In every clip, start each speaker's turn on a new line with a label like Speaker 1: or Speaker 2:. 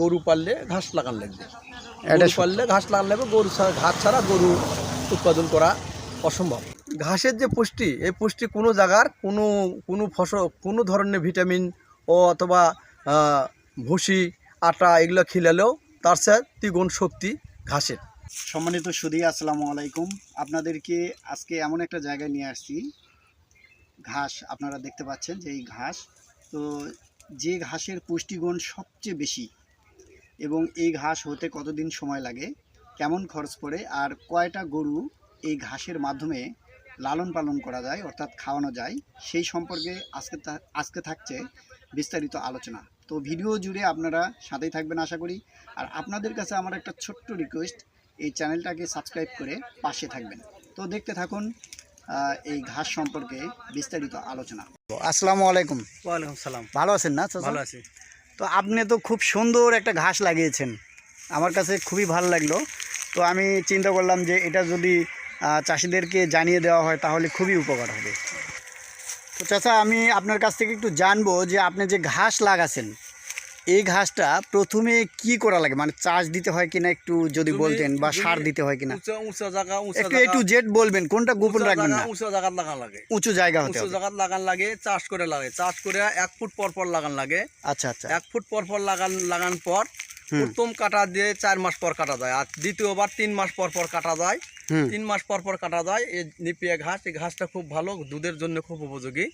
Speaker 1: গরু পাললে ঘাস লাগান লাগবে।
Speaker 2: এটা
Speaker 1: গরু পাললে ঘাস লাগান লাগবে গরু ছাড়া ঘাস ছাড়া গরু উৎপাদন করা অসম্ভব। ঘাসের যে পুষ্টি এই পুষ্টি কোনো জায়গার কোনো কোনো ফসল কোনো ধরনের ভিটামিন ও অথবা ভুসি আটা এগুলো খিলালেও তার সাথে দ্বিগুণ শক্তি ঘাসের।
Speaker 2: সম্মানিত সুদী আসসালামু আলাইকুম। আপনাদেরকে আজকে এমন একটা জায়গায় নিয়ে আসছি। ঘাস আপনারা দেখতে পাচ্ছেন যে এই ঘাস তো যে ঘাসের পুষ্টিগুণ সবচেয়ে বেশি এবং এই ঘাস হতে কতদিন সময় লাগে? কেমন খরচ পড়ে? আর কয়টা গরু এই ঘাসের মাধ্যমে লালন পালন করা যায় অর্থাৎ খাওয়ানো যায়? সেই সম্পর্কে আজকে আজকে থাকছে বিস্তারিত আলোচনা। তো ভিডিও জুড়ে আপনারা সাথেই থাকবেন আশা করি। আর আপনাদের কাছে আমার একটা ছোট্ট রিকোয়েস্ট এই চ্যানেলটাকে সাবস্ক্রাইব করে পাশে থাকবেন। তো দেখতে থাকুন এই ঘাস সম্পর্কে বিস্তারিত আলোচনা। আসসালামু আলাইকুম।
Speaker 1: ওয়ালাইকুম সালাম।
Speaker 2: ভালো আছেন না
Speaker 1: ভালো আছি।
Speaker 2: তো আপনি তো খুব সুন্দর একটা ঘাস লাগিয়েছেন। আমার কাছে খুবই ভালো লাগল। তো আমি চিন্তা করলাম যে এটা যদি চাষিদেরকে জানিয়ে দেওয়া হয় তাহলে খুবই উপকার হবে। তো চাচা, আমি আপনার কাছ থেকে একটু জানব যে আপনি যে ঘাস লাগাছেন এই ঘাসটা প্রথমে কি করা লাগে? মানে চাষ দিতে হয় কিনা একটু যদি বলতেন বা সার দিতে হয় কিনা?
Speaker 1: উঁচা উঁচা জায়গা উঁচা
Speaker 2: একটু একটু জেট বলবেন কোনটা গোপন রাখবেন না?
Speaker 1: উঁচা জায়গা লাগান লাগে।
Speaker 2: উঁচু জায়গা হতে
Speaker 1: উঁচু জায়গা লাগান লাগে চাষ করে লাগে। চাষ করে এক ফুট পর পর লাগান লাগে।
Speaker 2: আচ্ছা আচ্ছা।
Speaker 1: এক ফুট পর পর লাগান লাগান পর প্রথম কাটা দিয়ে চার মাস পর কাটা যায়। আর দ্বিতীয়বার তিন মাস পর পর কাটা যায়। তিন মাস পর পর কাটা যায়। এই নিপিয়া ঘাস এই ঘাসটা খুব ভালো দুধের জন্য খুব উপযোগী।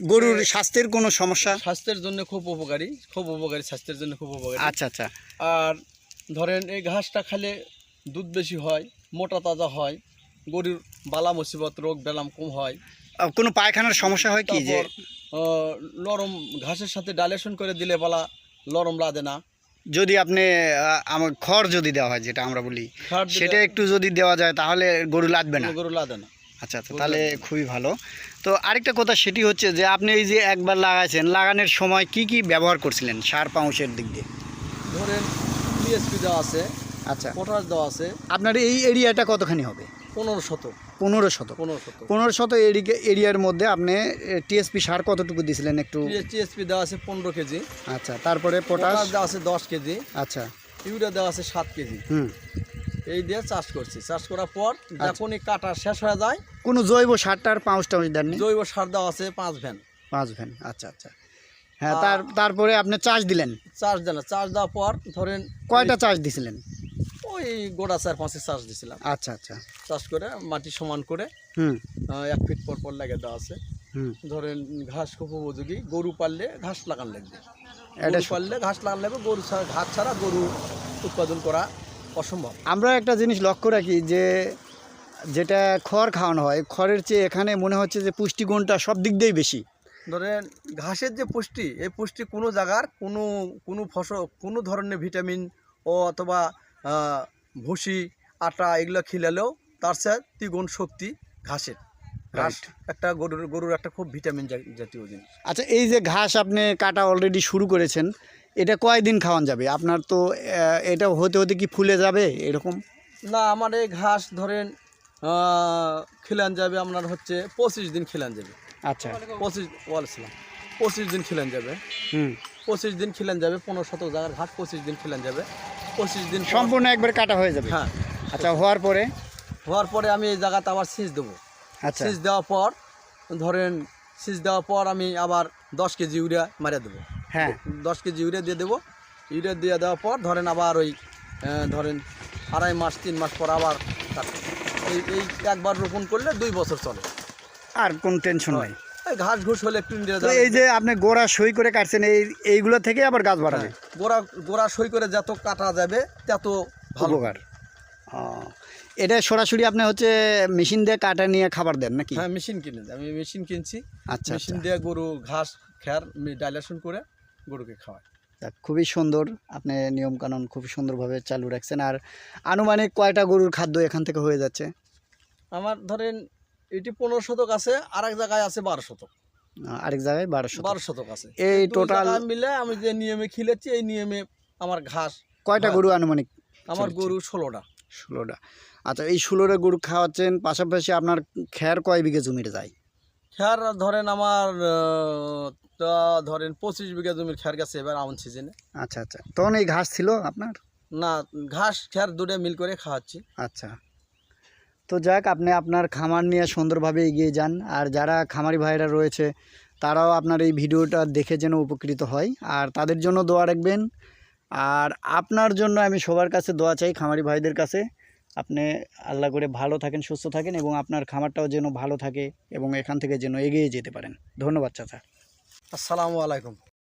Speaker 2: গরুর স্বাস্থ্যের কোনো সমস্যা?
Speaker 1: স্বাস্থ্যের জন্য খুব উপকারী খুব উপকারী স্বাস্থ্যের জন্য খুব উপকারী।
Speaker 2: আচ্ছা আচ্ছা।
Speaker 1: আর ধরেন এই ঘাসটা খেলে দুধ বেশি হয় মোটা তাজা হয় গরুর বালা মুসিবত রোগ বেলাম কম হয়।
Speaker 2: কোনো পায়খানার সমস্যা হয় কি যে?
Speaker 1: নরম ঘাসের সাথে ডাইলেশন করে দিলে বলা নরম লাদে না।
Speaker 2: যদি আপনি আমার খড় যদি দেওয়া হয় যেটা আমরা বলি সেটা একটু যদি দেওয়া যায় তাহলে গরু লাগবে না?
Speaker 1: গরু লাদে না।
Speaker 2: আচ্ছা আচ্ছা তাহলে খুবই ভালো। তো আরেকটা কথা সেটি হচ্ছে যে আপনি এই যে একবার লাগাইছেন লাগানোর সময় কি কি ব্যবহার করছিলেন সার পাউসের দিক দিয়ে?
Speaker 1: ধরেন পিএসপি দেওয়া আছে
Speaker 2: আচ্ছা।
Speaker 1: পটাশ দেওয়া আছে।
Speaker 2: আপনার এই এরিয়াটা কতখানি হবে?
Speaker 1: পনেরো শত
Speaker 2: পনেরো শত
Speaker 1: পনেরো শত
Speaker 2: পনেরো শত এরিয়া এরিয়ার মধ্যে আপনি টিএসপি সার কতটুকু দিয়েছিলেন একটু?
Speaker 1: টিএসপি দেওয়া আছে পনেরো কেজি।
Speaker 2: আচ্ছা তারপরে পটাশ
Speaker 1: দেওয়া আছে দশ কেজি।
Speaker 2: আচ্ছা।
Speaker 1: ইউরিয়া দেওয়া আছে সাত কেজি।
Speaker 2: হুম।
Speaker 1: এই দিয়ে চাষ করছি। চাষ করার পর যখনই কাটা শেষ হয়ে যায়
Speaker 2: কোনো জৈব সারটার পাউস টাউস দেননি?
Speaker 1: জৈব সার দেওয়া আছে পাঁচ ভ্যান
Speaker 2: পাঁচ ভ্যান আচ্ছা আচ্ছা। হ্যাঁ তার তারপরে আপনি চাষ দিলেন?
Speaker 1: চাষ দিলাম। চাষ দেওয়ার পর ধরেন
Speaker 2: কয়টা চাষ দিছিলেন?
Speaker 1: ওই গোড়া চার পাঁচে চাষ দিছিলাম।
Speaker 2: আচ্ছা আচ্ছা।
Speaker 1: চাষ করে মাটি সমান করে
Speaker 2: হুম।
Speaker 1: এক ফিট পর পর লাগিয়ে দেওয়া আছে।
Speaker 2: হুম।
Speaker 1: ধরেন ঘাস খুব উপযোগী। গরু পাললে ঘাস লাগান লাগবে।
Speaker 2: এটা
Speaker 1: পাললে ঘাস লাগান লাগবে। গরু ছাড়া ঘাস ছাড়া গরু উৎপাদন করা অসম্ভব।
Speaker 2: আমরা একটা জিনিস লক্ষ্য রাখি যে যেটা খড় খাওয়ানো হয় খড়ের চেয়ে এখানে মনে হচ্ছে যে পুষ্টিগুণটা সব দিক দিয়েই বেশি।
Speaker 1: ধরেন ঘাসের যে পুষ্টি এই পুষ্টি কোনো জায়গার কোনো কোনো ফসল কোনো ধরনের ভিটামিন ও অথবা ভুসি আটা এগুলো খিলালেও তার সাথে দ্বিগুণ শক্তি ঘাসের। ঘাস একটা গরুর গরুর একটা খুব ভিটামিন জাতীয় জিনিস।
Speaker 2: আচ্ছা এই যে ঘাস আপনি কাটা অলরেডি শুরু করেছেন এটা কয়দিন খাওয়ান যাবে? আপনার তো এটা হতে হতে কি ফুলে যাবে এরকম?
Speaker 1: না আমার এই ঘাস ধরেন খিলান যাবে আপনার হচ্ছে পঁচিশ দিন খিলান যাবে।
Speaker 2: আচ্ছা।
Speaker 1: পঁচিশ ওয়ালছিলাম পঁচিশ দিন খিলান যাবে।
Speaker 2: হুম।
Speaker 1: পঁচিশ দিন খিলান যাবে পনেরো শতক জায়গার ঘাস পঁচিশ দিন খিলান যাবে। পঁচিশ দিন
Speaker 2: সম্পূর্ণ একবার কাটা হয়ে যাবে?
Speaker 1: হ্যাঁ।
Speaker 2: আচ্ছা হওয়ার পরে?
Speaker 1: হওয়ার পরে আমি এই জায়গাতে আবার সিজ দেবো। সিজ দেওয়ার পর ধরেন সিজ দেওয়ার পর আমি আবার দশ কেজি ইউরিয়া মারিয়ে দেবো।
Speaker 2: হ্যাঁ।
Speaker 1: দশ কেজি ইউরিয়া দিয়ে দেবো। ইউরিয়া দিয়ে দেওয়ার পর ধরেন আবার ওই ধরেন আড়াই মাস তিন মাস পর আবার এই এই একবার রোপণ করলে দুই বছর চলে।
Speaker 2: আর কোন টেনশন নাই।
Speaker 1: ঘাস ঘুষ হলে একটু
Speaker 2: এই যে আপনি গোড়া সই করে কাটছেন এই এইগুলো থেকে আবার গাছ বাড়াবে
Speaker 1: গোড়া গোড়া সই করে যত কাটা যাবে তত ভালো।
Speaker 2: ও, এটা সরাসরি আপনি হচ্ছে মেশিন দিয়ে কাটা নিয়ে খাবার দেন নাকি?
Speaker 1: হ্যাঁ মেশিন কিনে। আমি মেশিন কিনছি।
Speaker 2: আচ্ছা
Speaker 1: মেশিন
Speaker 2: আচ্ছা
Speaker 1: দিয়ে গরু ঘাস খ্যার ডাইলেশন করে গরুকে খাওয়াই
Speaker 2: যাক, খুবই সুন্দর। আপনি নিয়মকানুন খুব সুন্দরভাবে চালু রাখছেন। আর আনুমানিক কয়টা গরুর খাদ্য এখান থেকে হয়ে যাচ্ছে?
Speaker 1: আমার ধরেন এটি পনেরো শতক আছে আর এক জায়গায় আছে বারো শতক।
Speaker 2: আরেক জায়গায় বারোশো
Speaker 1: বারো শতক আছে।
Speaker 2: এই টোটাল
Speaker 1: মিলে আমি যে নিয়মে খিলেছি এই নিয়মে আমার ঘাস
Speaker 2: কয়টা। গরু আনুমানিক
Speaker 1: আমার গরু ষোলোটা।
Speaker 2: ষোলোটা। আচ্ছা এই ষোলোটা গরু খাওয়াচ্ছেন পাশাপাশি আপনার খ্যার কয় বিঘে জমিতে যায়?
Speaker 1: খ্যার ধরেন আমার তা ধরেন পঁচিশ বিঘা জমির খ্যার গেছে এবার আমন সিজনে
Speaker 2: আচ্ছা আচ্ছা। তখন এই ঘাস ছিল আপনার?
Speaker 1: না ঘাস খ্যার দুটো মিল করে খাওয়াচ্ছি।
Speaker 2: আচ্ছা। তো যাক আপনি আপনার খামার নিয়ে সুন্দরভাবে এগিয়ে যান। আর যারা খামারি ভাইরা রয়েছে তারাও আপনার এই ভিডিওটা দেখে যেন উপকৃত হয়। আর তাদের জন্য দোয়া রাখবেন আর আপনার জন্য আমি সবার কাছে দোয়া চাই খামারি ভাইদের কাছে। আপনি আল্লাহ করে ভালো থাকেন, সুস্থ থাকেন এবং আপনার খামারটাও যেন ভালো থাকে এবং এখান থেকে যেন এগিয়ে যেতে পারেন। ধন্যবাদ, চাচা।
Speaker 1: আসসালামু আলাইকুম।